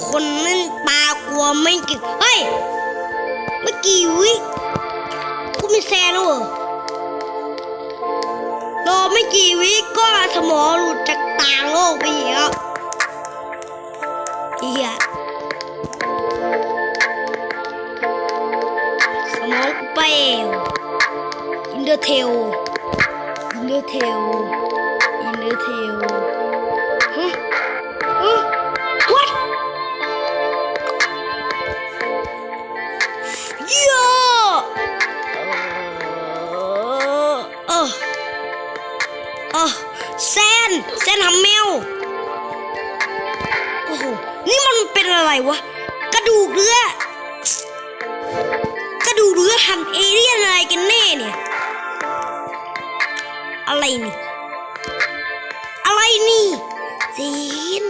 คนเล่นปลากลัวไม่เก่งเฮ้ยเมื่อกี้วิกูมีแซนแล้วเหรอรอไม่กี่วิก็สมองหลุดจากต่างโลกไปแล้วเฮียสมองกูไปอินเดอร์เทลอินเดอร์เทลอินเดอร์เทล อะไรวะ กระดูกเรือ กระดูกเรือหันเอเลี่ยนอะไรกันแน่เนี่ย อะไรนี่ อะไรนี่ซีน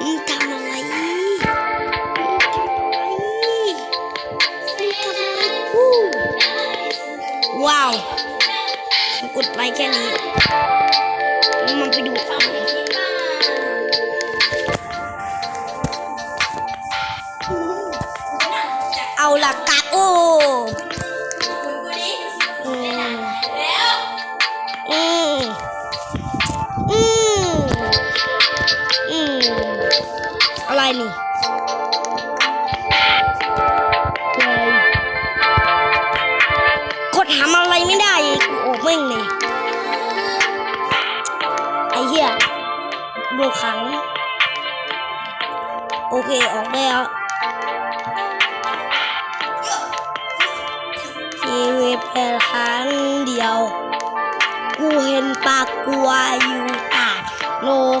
มึงทำอะไรมึงทำอะไรมึงทำอะไรกูว้าว กดไลค์แค่นี้ มันไปดู เอาละกาโออืมอืมอืมอืมอะไรนี่อะไรกดทำอะไรไม่ได้อีกโอ้แม่งเลยไอ้เหี้ยโดนขัง โอเค ออกได้แล้ว วิตเป็นครั้งเดียว กูเห็นปลากกลัวอยู่ใต้โลก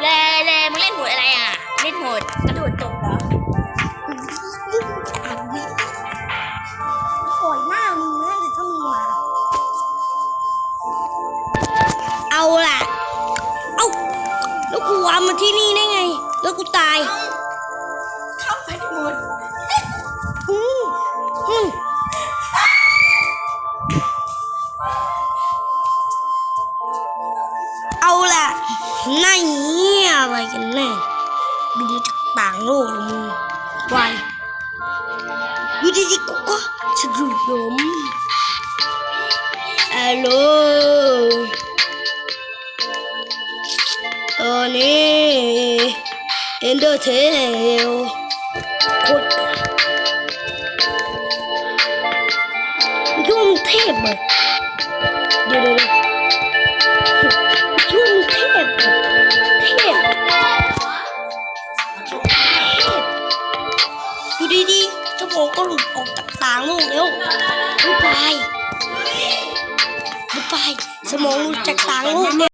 เลเลมึงเล่นโหดอะไรอะ เล่นโหดกระโดดตกเหรออ่านวิโอยหน้ามึงนะเดี๋ยวถ้ามึงมา เอาล่ะ เอาแล้วกูวางมาที่นี่ได้ไง แล้วกูตายเข้า หน้าเหี้ยอะไรกันแน่ดูมาจากต่างโลกเลยมึงวายอยู่ดีๆกูก็สะดุดล้มฮัลโหลตอนนี้เอ็นเดอร์เทลโคตรมึงคิดว่ามึงเทพเหร ๆสมองก็หลุดออกจากตางลูกเร็วบ๊ายบายบ๊ายบายสมองหลุดจากตางลูกแล้ว